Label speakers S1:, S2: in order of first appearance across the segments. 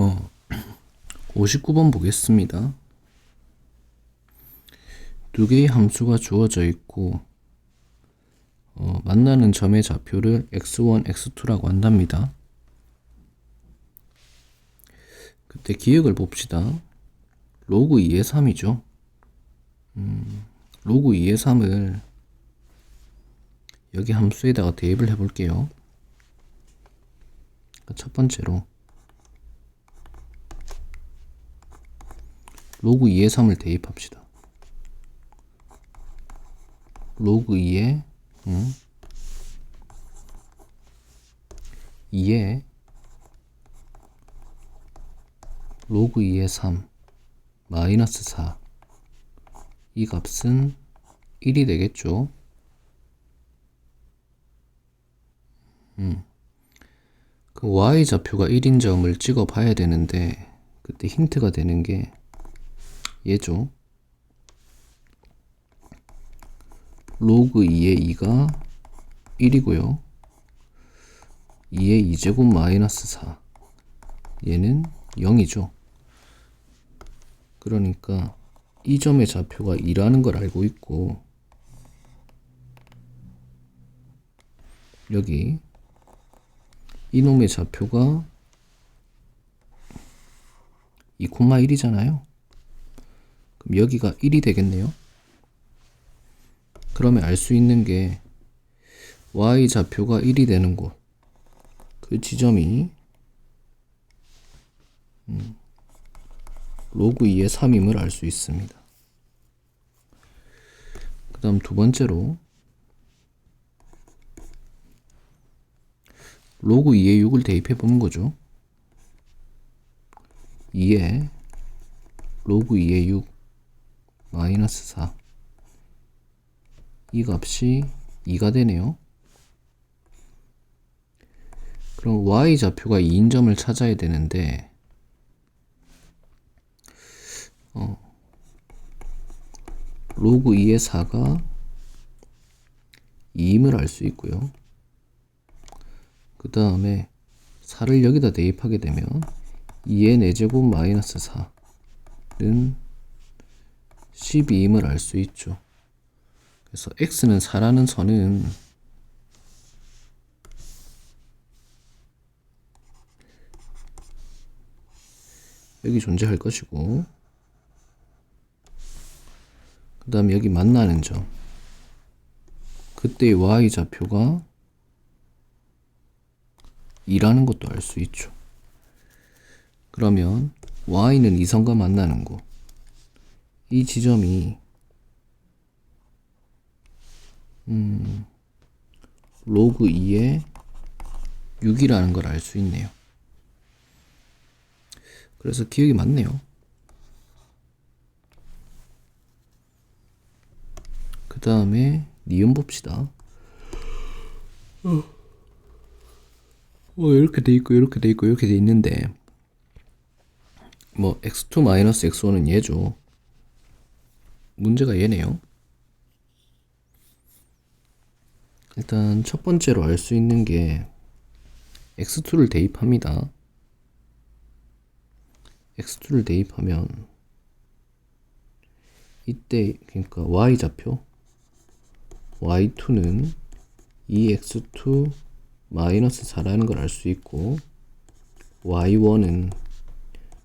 S1: 어, 59번 보겠습니다. 두 개의 함수가 주어져 있고, 어, 만나는 점의 좌표를 x1, x2라고 한답니다. 그때 기억을 봅시다. 로그 2의 3이죠. 음, 로그 2의 3을 여기 함수에다가 대입을 해볼게요. 첫 번째로 로그 2의 3을 대입합시다. 로그 2의 음, 2의 로그 2의 3 마이너스 4 이 값은 1이 되겠죠. 음. 그 y 좌표가 1인 점을 찍어 봐야 되는데 그때 힌트가 되는 게 얘죠. 로그 2의 2가 1이고요. 2의 2제곱 마이너스 4 얘는 0이죠. 그러니까 이 점의 좌표가 2라는 걸 알고 있고 여기 이놈의 좌표가 2,1이잖아요. 그럼 여기가 1이 되겠네요. 그러면 알 수 있는 게 y 좌표가 1이 되는 곳, 그 지점이 음, 로그 2의 3임을 알 수 있습니다. 그 다음 두 번째로 로그 2에 6을 대입해 보는 거죠. 2에 로그 2에 6 마이너스 4. 이 값이 2가 되네요. 그럼 y 좌표가 2인 점을 찾아야 되는데 어, 로그 2의 4가 2임을 알 수 있고요. 그 다음에 4를 여기다 대입하게 되면 2의 4제곱 마이너스 4는 12임을 알 수 있죠. 그래서 x는 4라는 선은 여기 존재할 것이고 그 다음에 여기 만나는 점 그때의 y 좌표가 2라는 것도 알 수 있죠. 그러면 y는 이선과 만나는 곳. 이 지점이 음, 로그 2의 6이라는 걸 알 수 있네요. 그래서 기억이 맞네요. 그 다음에 니은 봅시다. 어. 뭐 이렇게 돼 있고 이렇게 돼 있고 이렇게 돼 있는데 뭐 x2 마이너스 x1은 얘죠. 문제가 얘네요. 일단 첫 번째로 알 수 있는 게 x2를 대입합니다. x2를 대입하면 이때 그러니까 y 좌표 y2는 2x2 마이너스 4라는 걸 알 수 있고 y1은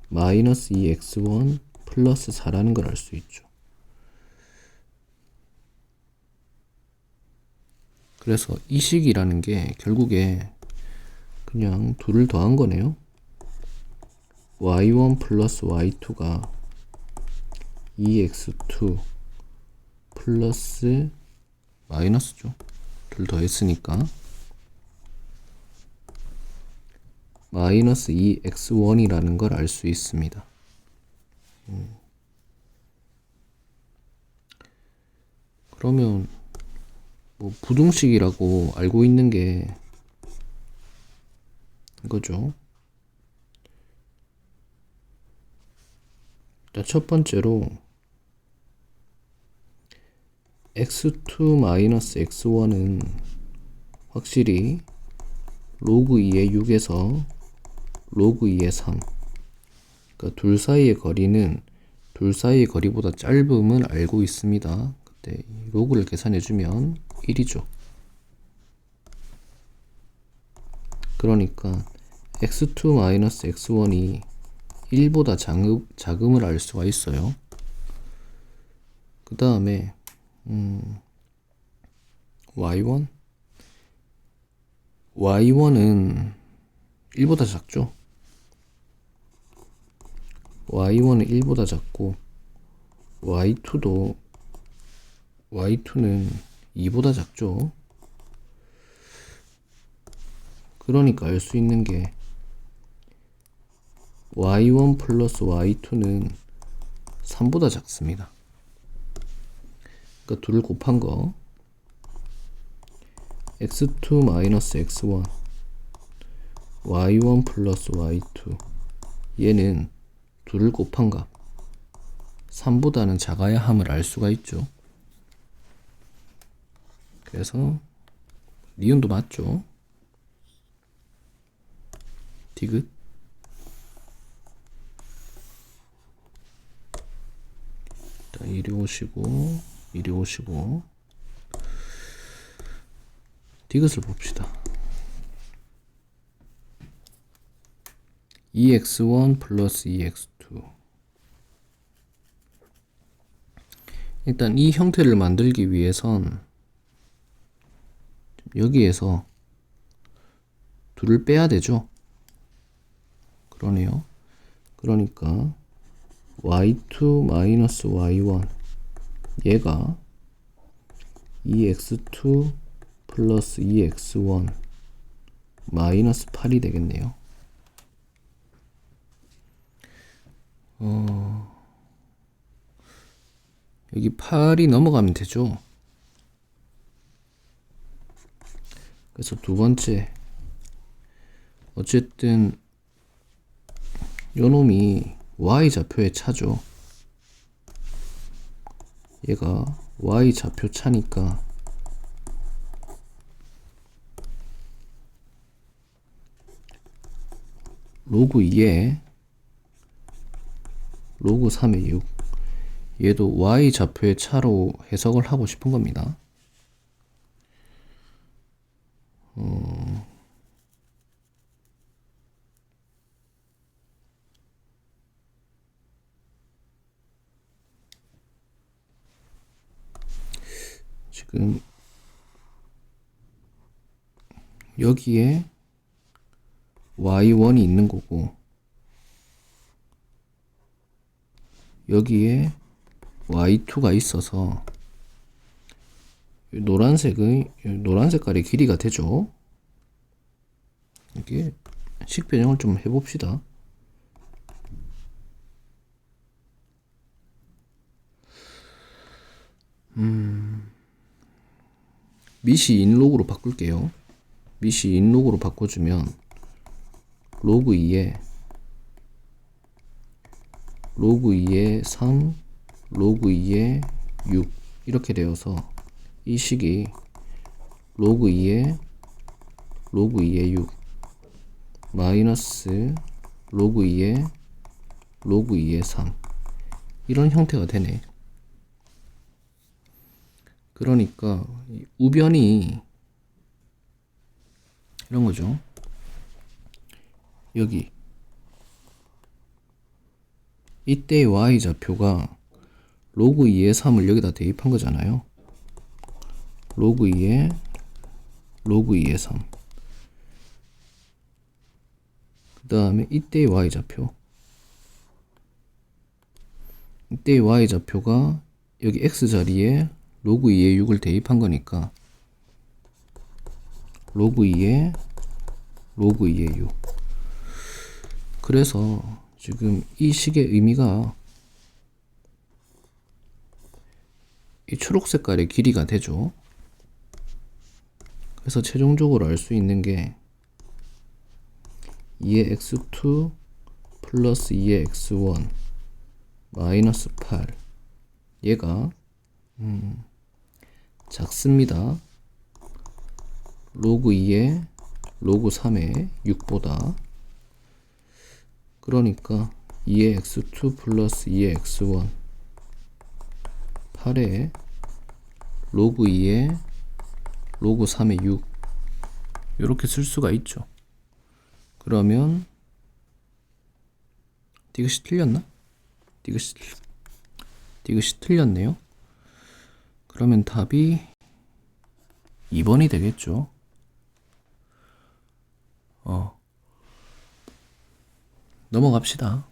S1: 마이너스 2x1 플러스 4라는 걸 알 수 있죠. 그래서 이 식이라는 게 결국에 그냥 둘을 더한 거네요. y1 플러스 y2가 2x2 플러스 마이너스죠. 둘 더했으니까 마이너스 2x1이라는 걸 알 수 있습니다. 음. 그러면 뭐 부등식이라고 알고 있는 게 이거죠. 첫 번째로 x2 마이너스 x1은 확실히 로그 2의 6에서 로그 2의 3 그러니까 둘 사이의 거리는 둘 사이의 거리보다 짧음을 알고 있습니다. 이 로그를 계산해주면 1이죠. 그러니까 x2-x1이 1보다 작음, 작음을 알 수가 있어요. 그 다음에 음, y1 y1은 1보다 작죠. y1은 1보다 작고 y2도 y2는 2보다 작죠. 그러니까 알 수 있는 게 y1 플러스 y2는 3보다 작습니다. 그러니까 둘을 곱한 거 x2 마이너스 x1 y1 플러스 y2 얘는 둘을 곱한 값 3보다는 작아야 함을 알 수가 있죠. 그래서 니은도 맞죠. 디귿 일단 이리 오시고 이리 오시고 디귿을 봅시다. 2x1 플러스 2x2 일단 이 형태를 만들기 위해선 여기에서 둘을 빼야 되죠. 그러네요. 그러니까 y2 마이너스 y1 얘가 2x2 플러스 2x1 마이너스 8이 되겠네요. 어, 여기 8이 넘어가면 되죠. 그래서 두 번째 어쨌든 요놈이 y 좌표의 차죠. 얘가 y 좌표 차니까 로그 2에 로그 3의 6 얘도 y 좌표의 차로 해석을 하고 싶은 겁니다. 어... 지금 여기에 y1이 있는 거고 여기에 y2가 있어서 노란색의 노란 색깔의 길이가 되죠. 이게 식 변형을 좀 해봅시다. 음, 미시 인로그로 바꿀게요. 미시 인로그로 바꿔주면 로그 2에 로그 2에 3 로그 2에 6 이렇게 되어서 이 식이 로그 2에 로그 2에 6 마이너스 로그 2에 로그 2에 3 이런 형태가 되네. 그러니까 우변이 이런 거죠. 여기 이때의 y 좌표가 로그 2의 3을 여기다 대입한 거잖아요. 로그 2에 로그 2의 3. 그 다음에 이때의 y 좌표. 이때의 y 좌표가 여기 x 자리에 로그 2의 6을 대입한 거니까 로그 2에 로그 2의 6. 그래서 지금 이 식의 의미가 이 초록 색깔의 길이가 되죠. 그래서 최종적으로 알 수 있는 게 2의 x2 플러스 2의 x1 마이너스 8 얘가 음, 작습니다. 로그 2의 로그 3의 6보다 그러니까 2의 x2 플러스 2의 x1 8에 로그 2에 로그 3의 6 이렇게 쓸 수가 있죠. 그러면 이것이 틀렸나? 이것이 이것이 틀렸네요. 그러면 답이 2번이 되겠죠. 어. 넘어갑시다.